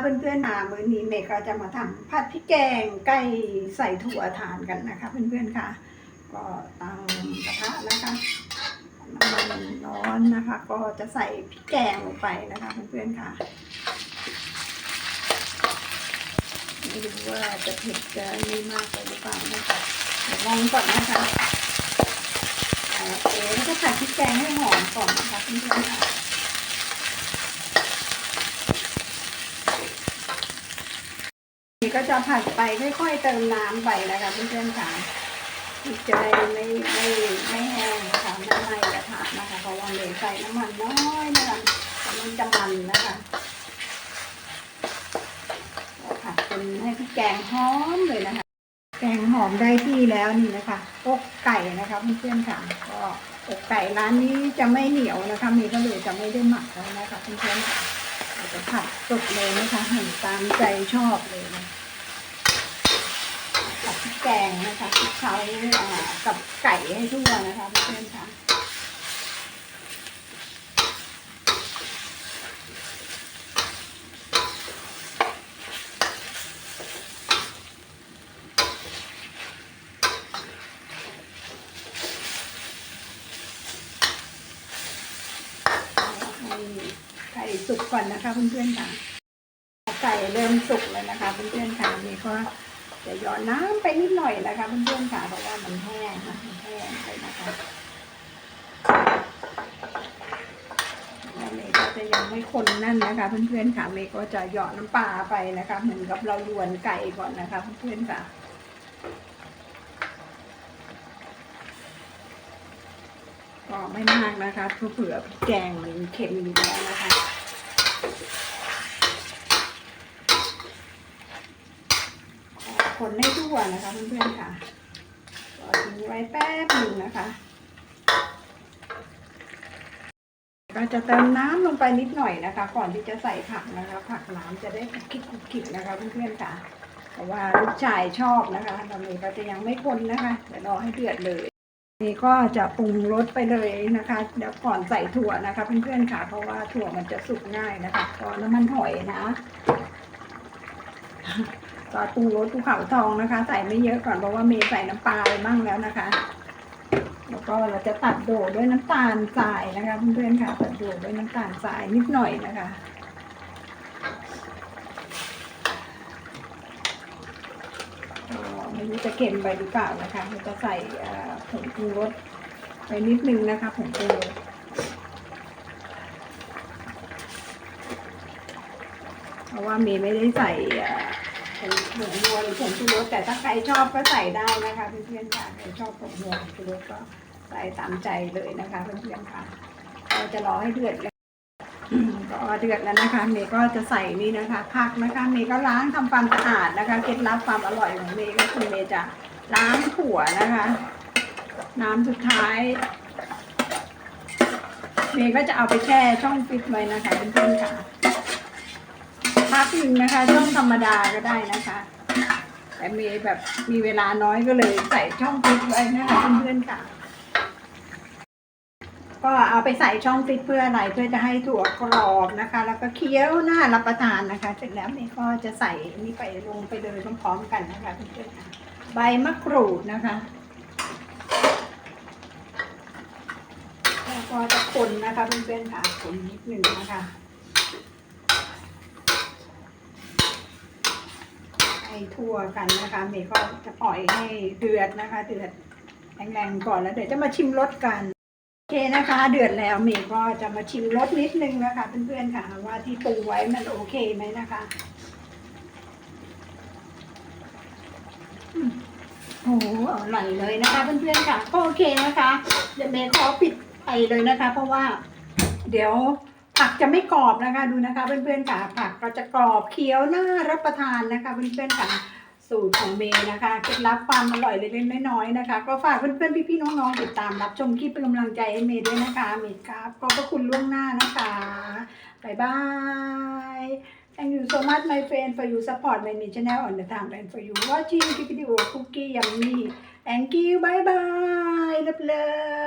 เพื่อนๆมามื้อนี้เมย์ก็จะมาทำผัดพริกแกงไก่ใส่ถั่วทานกันนะคะเพื่อนๆค่ะ ก็ตั้งกระทะนะคะน้ำมันร้อนนะคะ ก็จะใส่พริกแกงลงไปนะคะเพื่อนๆค่ะไม่รู้ว่าจะเผ็ดจะนี่มากไปหรือเปล่านะคะเดี๋ยวลองก่อนนะคะอ่าเอ๋ก็จะผัดพริกแกงให้หอมก่อนนะคะเพื่อนๆค่ะ ก็จะผัดไปค่อยๆเติมน้ำไปนะคะเพื่อนๆค่ะจะได้ไม่ไม่ไม่แห้งนะคะไม่ไหม้กระทะนะคะเพราะว่าเลยใส่น้ำมันน้อยนะคะแต่มันจะมันนะคะผัดจนให้พริกแกงหอมเลยนะคะ แกงหอมได้ที่แล้วนี่นะคะอกไก่นะคะเพื่อนๆค่ะก็อกไก่ร้านนี้จะไม่เหนียวนะคะ มีก็เลยจะไม่ได้หมักแล้วนะคะเพื่อนๆค่ะเราจะผัดสดเลยนะคะหั่นตามใจชอบเลยนะ งนะคะคลุกเคล้าอ่ากับไก่ให้ทั่วนะคะเพื่อนๆค่ะไก่สุกก่อนนะคะเพื่อนๆค่ะ ไก่เริ่มสุกแล้วนะคะเพื่อนๆค่ะนี่ก็ จะหยอดน้ำไปนิดหน่อยนะคะเพื่อนๆค่ะเพราะว่ามันแห้งนะมันแห้งไปนะคะเมย์ก็จะยังไม่คนนั่นนะคะ เพื่อนๆค่ะเมย์ก็จะหยอดน้ำปลาไปนะคะ เหมือนกับเราลวนไก่ก่อนนะคะ เพื่อนๆค่ะก็ไม่มากนะคะเพื่อเผื่อพริกแกงมันเค็มอยู่แล้วนะคะ คนให้ทั่วนะคะเพื่อนๆค่ะก็ทิ้งไว้แป๊บหนึ่งนะคะ ก็จะเติมน้ำลงไปนิดหน่อยนะคะ ก่อนที่จะใส่ผักนะคะ ผักน้ำจะได้คิดคิดๆนะคะเพื่อนๆค่ะเพราะว่าลูกชายชอบนะคะตอนนี้ก็จะยังไม่คนนะคะเดี๋ยวรอให้เดือดเลยนี่ก็จะปรุงรสไปเลยนะคะ เดี๋ยวก่อนใส่ถั่วนะคะ เพื่อนๆค่ะ เพราะว่าถั่วมันจะสุกง่ายนะคะก็น้ำมันหอยนะ ซอสปรุงรสภูเขาทองนะคะ ใส่ไม่เยอะก่อนเพราะว่าเมย์ใส่น้ำปลาไปมั่งแล้วนะคะ แล้วก็เราจะตัดโดดด้วยน้ำตาลทรายนะคะเพื่อนๆค่ะตัดโดดด้วยน้ำตาลทรายนิดหน่อยนะคะไม่รู้จะเค็มไปหรือเปล่านะคะเราจะใส่ผงปรุงรสไปนิดนึงนะคะผงปรุงรสเพราะว่าเมย์ไม่ได้ใส่ เอ่อผงหัวนัวหรือผงชูรสแต่ถ้าใครชอบก็ใส่ได้นะคะเพื่อนๆค่ะใครชอบผงหัวผงชูรสก็ใส่ตามใจเลยนะคะเพื่อนๆค่ะเราจะรอให้เดือดแล้วก็เดือดแล้วนะคะเมย์ก็จะใส่นี่นะคะผักนะคะเมย์ก็ล้างทำความสะอาดนะคะเคล็ดลับความอร่อยของเมย์ก็คือเมย์จะล้างถั่วนะคะ น้ำสุดท้ายเมย์ก็จะเอาไปแช่ช่องฟิตไว้นะคะเพื่อนๆค่ะ พักหนึ่งนะคะ ช่องธรรมดาก็ได้นะคะ แต่มีแบบมีเวลาน้อยก็เลยใส่ช่องฟิตไว้นะคะเพื่อนๆค่ะ ก็เอาไปใส่ช่องฟิตเพื่ออะไรเพื่อจะให้ถั่วกรอบนะคะ แล้วก็เคี้ยวน่ารับประทานนะคะ เสร็จแล้วเมย์ก็จะใส่นี่ไปลงไปเลยพร้อมๆกันนะคะเพื่อนๆค่ะใบมะกรูดนะคะแล้วก็จะคนนะคะเพื่อนๆค่ะคนนิดหนึ่งนะคะ ให้ทั่วกันนะคะเมย์ก็จะปล่อยให้เดือดนะคะ เดือดแรงๆก่อนแล้วเดี๋ยวจะมาชิมรสกันโอเคนะคะ เดือดแล้วเมย์ก็จะมาชิมรสนิดนึงนะคะเพื่อนๆค่ะว่าที่ปรุงไว้มันโอเคไหมนะคะโอ้โหอร่อยเลยนะคะเพื่อนๆค่ะก็โอเคนะคะ เดี๋ยวเมย์ขอปิดไปเลยนะคะ เพราะว่า เดี๋ยว ผักจะไม่กรอบนะคะดูนะคะเพื่อนๆค่ะผักก็จะกรอบเคี้ยวน่ารับประทานนะคะเพื่อนๆค่ะสูตรของเมย์นะคะเคล็ดลับความอร่อยเล็กๆน้อยๆนะคะ ก็ฝากเพื่อนๆพี่ๆน้องๆติดตามรับชมคลิปเป็นกำลังใจให้เมย์ด้วยนะคะเมย์ครับขอบพระคุณล่วงหน้านะคะบายบาย Thank you so much my friend for you support my new channel on the time and for you watching the video cookie yummy Thank you bye bye love love